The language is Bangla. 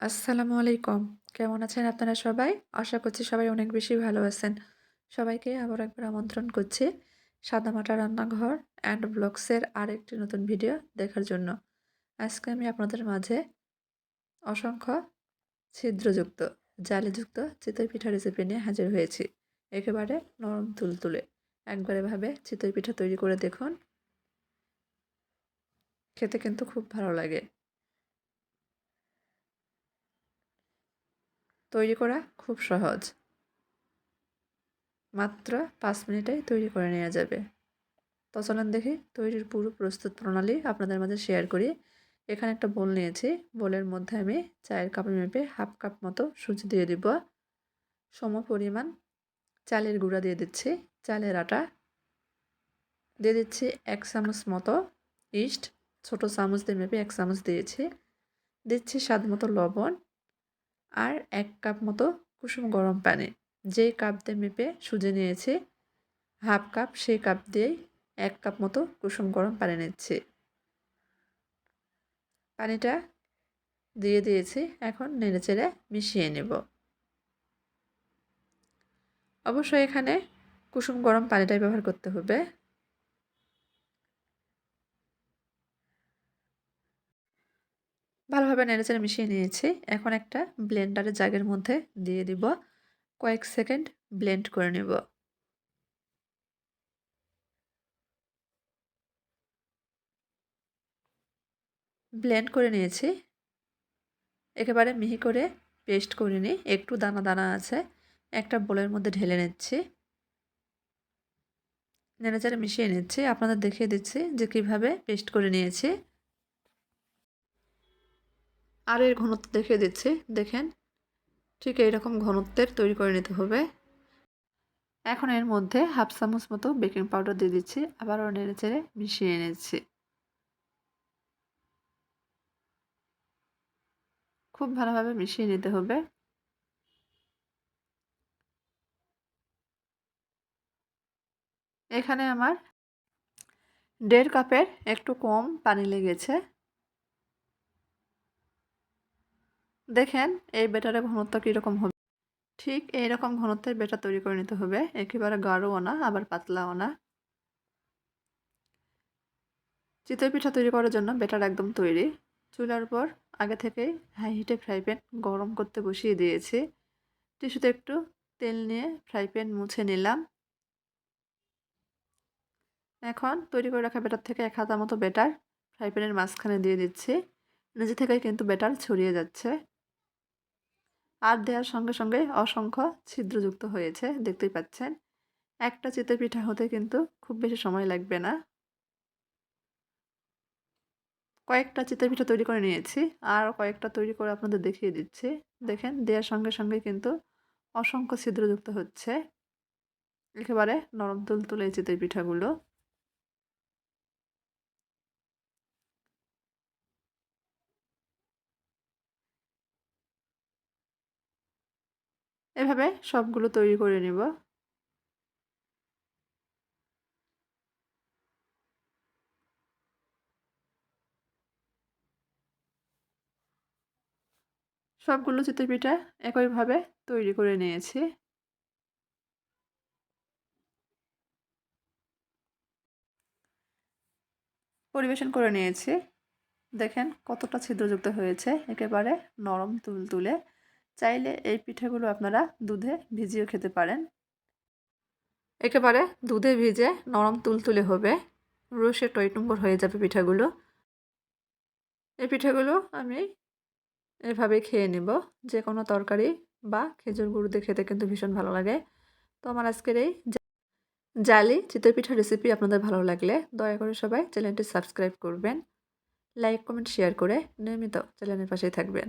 আসসালামু আলাইকুম। কেমন আছেন আপনারা সবাই? আশা করছি সবাই অনেক বেশি ভালো আছেন। সবাইকে আবার একবার আমন্ত্রণ করছি সাদামাটা রান্নাঘর অ্যান্ড ব্লগসের আরেকটি নতুন ভিডিও দেখার জন্য। আজকে আমি আপনাদের মাঝে অসংখ্য ছিদ্রযুক্ত, জালিযুক্ত চিতই পিঠা রেসিপি নিয়ে হাজির হয়েছি। একেবারে নরম তুলতুলে। একবার এভাবে চিতই পিঠা তৈরি করে দেখুন। খেতে কিন্তু খুব ভালো লাগে। তৈরি করা খুব সহজ। মাত্র পাঁচ মিনিটেই তৈরি করে নেওয়া যাবে। তো চলেন দেখি তৈরির পুরো প্রস্তুত প্রণালী আপনাদের মাঝে শেয়ার করি। এখানে একটা বোল নিয়েছি। বোলের মধ্যে আমি চায়ের কাপে মেপে হাফ কাপ মতো সুজি দিয়ে দিব। সম পরিমাণ চালের গুঁড়া দিয়ে দিচ্ছি। চালের আটা দিয়ে দিচ্ছি এক চামচ মতো ইস্ট। ছোটো চামচ দিয়ে মেপে এক চামচ দিয়েছি। দিচ্ছি স্বাদ মতো লবণ। আর এক কাপ মতো কুসুম গরম পানি। যেই কাপ দিয়ে মেপে সুজে নিয়েছি, হাফ কাপ সেই কাপ দিয়েই এক কাপ মতো কুসুম গরম পানি নিচ্ছি। পানিটা দিয়ে দিয়েছি, এখন নেড়েচেড়ে মিশিয়ে নেব। অবশ্যই এখানে কুসুম গরম পানিটাই ব্যবহার করতে হবে। ভালোভাবে নেড়েচেড়ে মিশিয়ে নিয়েছি। এখন একটা ব্লেন্ডারের জাগের মধ্যে দিয়ে দিব। কয়েক সেকেন্ড ব্লেন্ড করে নেব। ব্লেন্ড করে নিয়েছি। একেবারে মিহি করে পেস্ট করে নিই। একটু দানা দানা আছে। একটা বোলের মধ্যে ঢেলে নিচ্ছি। নেড়েচেড়ে মিশিয়ে নিচ্ছি। আপনাদের দেখিয়ে দিচ্ছি যে কীভাবে পেস্ট করে নিয়েছি। আর এর ঘনত্ব দেখিয়ে দিচ্ছি। দেখেন, ঠিক এইরকম ঘনত্বের তৈরি করে নিতে হবে। এখন এর মধ্যে হাফ চামচ মতো বেকিং পাউডার দিয়ে দিচ্ছি। আবারও নেড়ে চেড়ে মিশিয়ে নিচ্ছি। খুব ভালোভাবে মিশিয়ে নিতে হবে। এখানে আমার দেড় কাপের একটু কম পানি লেগেছে। দেখেন, এই বেটারের ঘনত্ব কীরকম হবে? ঠিক এইরকম ঘনত্বের বেটার তৈরি করে নিতে হবে। একেবারে গাঢ়ও না, আবার পাতলাও না। চিতই পিঠা তৈরি করার জন্য বেটার একদম তৈরি। চুলার পর আগে থেকেই হাই হিটে ফ্রাই প্যান গরম করতে বসিয়ে দিয়েছি। টিস্যুতে একটু তেল নিয়ে ফ্রাই প্যান মুছে নিলাম। এখন তৈরি করে রাখা বেটার থেকে এক হাতা মতো বেটার ফ্রাই প্যানের মাঝখানে দিয়ে দিচ্ছি। নিজে থেকেই কিন্তু বেটার ছড়িয়ে যাচ্ছে। আর দেওয়ার সঙ্গে সঙ্গে অসংখ্য ছিদ্রযুক্ত হয়েছে, দেখতেই পাচ্ছেন। একটা চিতই পিঠা হতে কিন্তু খুব বেশি সময় লাগবে না। কয়েকটা চিতই পিঠা তৈরি করে নিয়েছি আর কয়েকটা তৈরি করে আপনাদের দেখিয়ে দিচ্ছি। দেখেন দেওয়ার সঙ্গে সঙ্গে কিন্তু অসংখ্য ছিদ্রযুক্ত হচ্ছে। একেবারে নরম তুল তুলে চিতই পিঠাগুলো। এভাবে সবগুলো তৈরি করে নেব। সবগুলো চিতই পিঠা একইভাবে তৈরি করে নিয়েছি। পরিবেশন করে নিয়েছি। দেখেন কতটা ছিদ্রযুক্ত হয়েছে। একেবারে নরম তুল তুলে চাইলে এই পিঠাগুলো আপনারা দুধে ভিজিয়ে খেতে পারেন। একেবারে দুধে ভিজে নরম তুলতুলে হবে। রসে টইটুম্বর হয়ে যাবে পিঠাগুলো। এই পিঠাগুলো আমি এভাবে খেয়ে নেব। যে কোনো তরকারি বা খেজুর গুঁড়ো দিয়ে খেতে কিন্তু ভীষণ ভালো লাগে। তো আমার আজকের এই জালি চিতই পিঠা রেসিপি আপনাদের ভালো লাগলে দয়া করে সবাই চ্যানেলটি সাবস্ক্রাইব করবেন। লাইক, কমেন্ট শেয়ার করে নিয়মিত চ্যানেলের পাশেই থাকবেন।